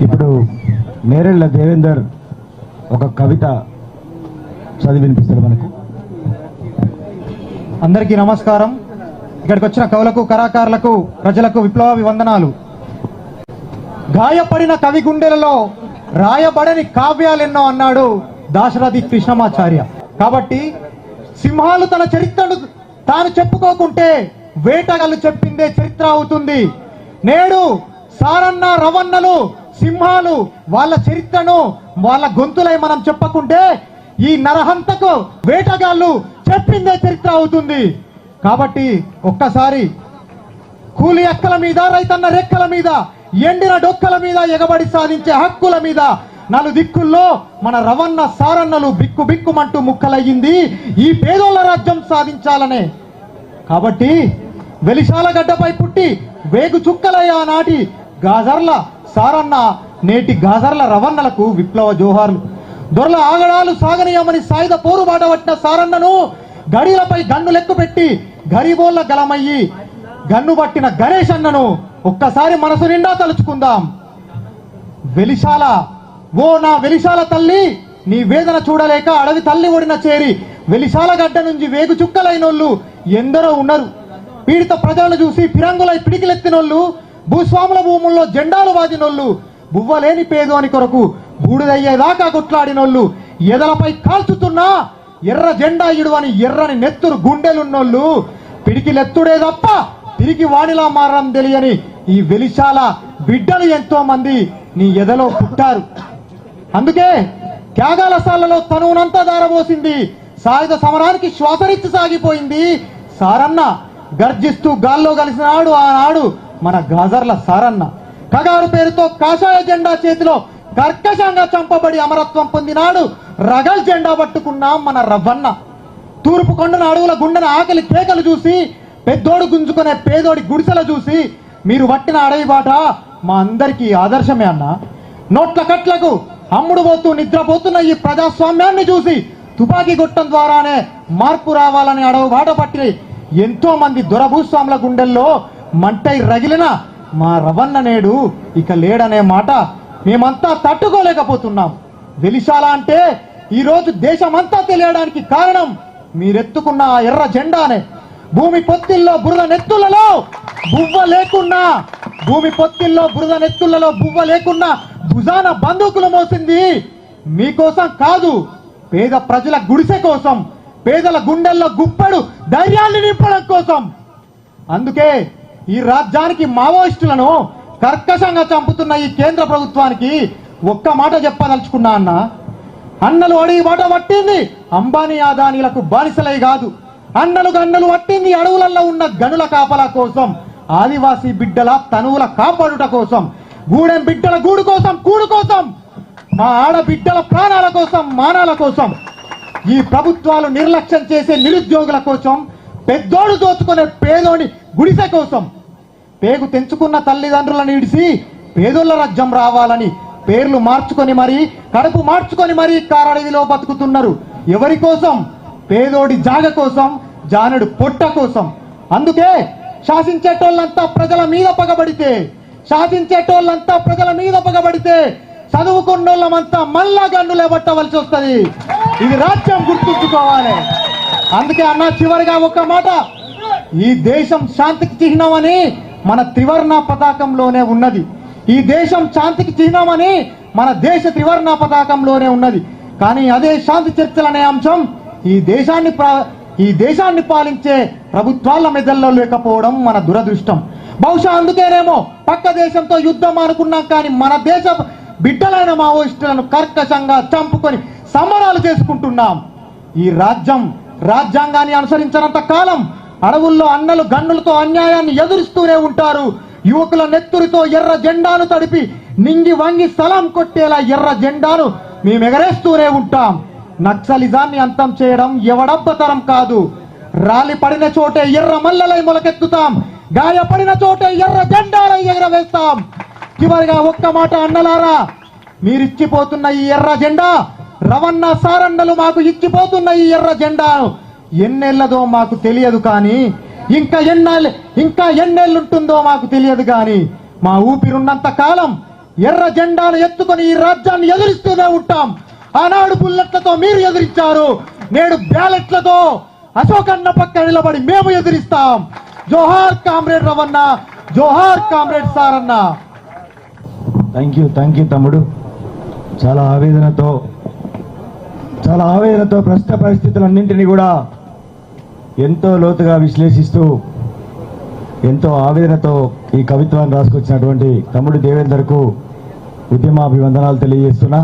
ఇప్పుడు నేరెళ్ళ దేవేందర్ ఒక కవిత చదివి వినిపిస్తారు మనకు. అందరికీ నమస్కారం. ఇక్కడికి వచ్చిన కవులకు కళాకారులకు ప్రజలకు విప్లవ వందనాలు. గాయపడిన కవి గుండెలలో రాయబడని కావ్యాలెన్నో అన్నాడు దాశరథి కృష్ణమాచార్య. కాబట్టి సింహాలు తన చరిత్రను తాను చెప్పుకోకుంటే వేటగాళ్ళు చెప్పిందే చరిత్ర అవుతుంది. నేడు సారన్న రవన్నలు సింహాలు వాళ్ళ చరిత్రను వాళ్ళ గొంతులై మనం చెప్పకుంటే ఈ నరహంతకు వేటగాళ్ళు చెప్పిందే చరిత్ర అవుతుంది. కాబట్టి ఒక్కసారి కూలి అక్కల మీద రైతన్న రెక్కల మీద ఎండిన డొక్కల మీద ఎగబడి సాధించే హక్కుల మీద నాలుగు దిక్కుల్లో మన రవన్న సారన్నలు బిక్కు బిక్కుమంటూ ముక్కలయ్యింది. ఈ పేదోళ్ళ రాజ్యం సాధించాలనే. కాబట్టి వెలిశాల గడ్డపై పుట్టి వేగు చుక్కలయ్య నాటి గాజర్ల సారన్న నేటి గాజర్ల రవన్నలకు విప్లవ జోహార్లు. దొరల ఆగడాలు సాగనీయమని సాయుధ పోరుబాట పట్టిన సారన్నను గడిలపై గన్ను లెక్కు పెట్టి గరీబోళ్ళ గలమయ్యి గన్ను పట్టిన గణేష్ అన్నను ఒక్కసారి మనసు నిండా తలుచుకుందాం. వెలిశాల ఓ నా వెలిశాల తల్లి నీ వేదన చూడలేక అడవి తల్లి ఒడిన చేరి వెలిశాల గడ్డ నుంచి వేగు చుక్కలైనోళ్ళు ఎందరో ఉన్నారు. పీడిత ప్రజలను చూసి ఫిరంగులై పిడికిలెత్తినోళ్ళు భూస్వాముల భూముల్లో జెండాలు వాదినోళ్ళు బువ్వలేని పేదోని కొరకు బూడిదయ్యేదాకా కొట్లాడినోళ్ళు ఎదలపై కాల్చుతున్నా ఎర్ర జెండా ఇడువని ఎర్రని నెత్తురు గుండెలున్నోళ్ళు పిడికిలెత్తుడే తప్ప తిరిగి వాడిలా మారడం తెలియని ఈ వెలిశాల బిడ్డలు ఎంతో మంది నీ ఎదలో పుట్టారు. అందుకే త్యాగాల సాలలో తనువునంతా దారబోసింది సాయుధ సమరానికి శ్వాసరిచ్చి సాగిపోయింది సారన్న గర్జిస్తూ గాల్లో కలిసినాడు ఆనాడు మన గాజర్ల సారన్న. కగారు పేరుతో కాషాయ జెండా చేతిలో కర్కశంగా చంపబడి అమరత్వం పొందినాడు. రగల్ జెండా పట్టుకున్న మన రవ్వన్న. తూర్పు కొండన అడవుల గుండెన ఆకలి కేకలు చూసి పెద్దోడు గుంజుకునే పేదోడి గుడిసెల చూసి మీరు పట్టిన అడవి బాట మా అందరికీ ఆదర్శమే అన్న. నోట్ల కట్లకు అమ్ముడు పోతూ నిద్రపోతున్న ఈ ప్రజాస్వామ్యాన్ని చూసి తుపాకీ గుట్టం ద్వారానే మార్పు రావాలని అడవు బాట పట్టి ఎంతో మంది దురభూస్వాముల గుండెల్లో మంటై రగిలిన మా రవన్న నేడు ఇక లేడనే మాట. మేమంతా తట్టుకోలేకపోతున్నాం. వెలిశాల అంటే ఈరోజు దేశమంతా తెలియడానికి కారణం మీరెత్తుకున్న ఆ ఎర్ర జెండానే. భూమి పొత్తిల్లో బురద నెత్తులలో బువ్వ లేకున్నా భూమి పొత్తిల్లో బురద నెత్తులలో బువ్వ లేకున్నా భుజాన బందూకులు మోసింది. మీకోసం కాదు పేద ప్రజల గుడిసె కోసం పేదల గుండెల్లో గుప్పెడు ధైర్యాన్ని నింపడం కోసం. అందుకే ఈ రాజ్యానికి మావోయిస్టులను కర్కశంగా చంపుతున్న ఈ కేంద్ర ప్రభుత్వానికి ఒక్క మాట చెప్పదలుచుకున్నా అన్న? అన్నలు అడిగి మాట పట్టింది అంబానీ ఆదానీలకు బానిసలై కాదు. అన్నలు గన్నలు పట్టింది అడవులలో ఉన్న గనుల కాపల కోసం ఆదివాసీ బిడ్డల తనువుల కాపాడుట కోసం గూడెం బిడ్డల గూడు కోసం కూడు కోసం మా ఆడబిడ్డల ప్రాణాల కోసం మానాల కోసం ఈ ప్రభుత్వాలు నిర్లక్ష్యం చేసే నిరుద్యోగుల కోసం పెద్దోడు దోచుకునే పేదోని గుడిసె కోసం పేగు తెంచుకున్న తల్లిదండ్రులను ఇడిసి పేదోళ్ళ రాజ్యం రావాలని పేర్లు మార్చుకొని మరి కడుపు మార్చుకొని మరీ కారడవిలో బతుకుతున్నారు. ఎవరి కోసం? పేదోడి జాగ కోసం జానుడు పొట్ట కోసం. అందుకే శాసించేటోళ్ళంతా ప్రజల మీద పగబడితే శాసించేటోళ్ళంతా ప్రజల మీద పగబడితే చదువుకున్నోళ్ళమంతా మళ్ళా గన్నులే పట్టవలసి వస్తుంది. ఇది రాజ్యం గుర్తుంచుకోవాలి. అందుకే అన్న చివరిగా ఒక్క మాట. ఈ దేశం శాంతికి చిహ్నం అని మన త్రివర్ణ పతాకంలోనే ఉన్నది. ఈ దేశం శాంతికి చిహ్నమని మన దేశ త్రివర్ణ పతాకంలోనే ఉన్నది. కానీ అదే శాంతి చర్చలనే అంశం ఈ దేశాన్ని ఈ దేశాన్ని పాలించే ప్రభుత్వాల మెదల్లో లేకపోవడం మన దురదృష్టం. బహుశా అందుకేనేమో పక్క దేశంతో యుద్ధం అనుకున్నాం కానీ మన దేశ బిడ్డలైన మావోయిస్టులను కర్కశంగా చంపుకొని సంబరాలు చేసుకుంటున్నాం. ఈ రాజ్యం రాజ్యాంగాన్ని అనుసరించినంత కాలం అడవుల్లో అన్నలు గన్నులతో అన్యాయాన్ని ఎదురుస్తూనే ఉంటారు. యువకుల నెత్తురితో ఎర్ర జెండాను తడిపి నింగి వంగి స్థలం కొట్టేలా ఎర్ర జెండాను మేము ఎగరేస్తూనే ఉంటాం. నక్సలిజాన్ని అంతం చేయడం ఎవడబ్బతరం కాదు. రాలి పడిన చోటే ఎర్ర మల్లలై మొలకెత్తుతాం. గాయపడిన చోటే ఎర్ర జెండాలై ఎగరవేస్తాం. చివరిగా ఒక్క మాట అన్నలారా మీరిచ్చిపోతున్న ఈ ఎర్ర జెండా రవణ సారండలు మాకు ఇచ్చిపోతున్న ఈ ఎర్ర జెండాను ఎన్నెళ్ళదో మాకు తెలియదు కానీ ఇంకా ఎన్నాళ్ళు ఇంకా ఎన్నెళ్ళుంటుందో మాకు తెలియదు కానీ మా ఊపిరున్నంత కాలం ఎర్ర జెండాను ఎత్తుకొని ఈ రాజ్యాన్ని ఎదిరిస్తూనే ఉంటాం. ఆనాడు బుల్లెట్లతో మీరు ఎదిరించారు నేడు బ్యాలెట్లతో అశోకన్న పక్క నిలబడి మేము ఎదిరిస్తాం. జోహార్ కామ్రేడ్ రవన్న జోహార్ కామ్రేడ్ సార్ అన్న థ్యాంక్ యూ థ్యాంక్ యూ తమ్ముడు. చాలా ఆవేదనతో చాలా ఆవేదనతో ప్రస్తుత పరిస్థితులన్నింటినీ కూడా ఎంతో లోతుగా విశ్లేషిస్తూ ఎంతో ఆవేదనతో ఈ కవిత్వాన్ని రాసుకొచ్చినటువంటి తమ్ముడు దేవేందర్కు ఉద్యమాభివందనాలు తెలియజేస్తున్నా.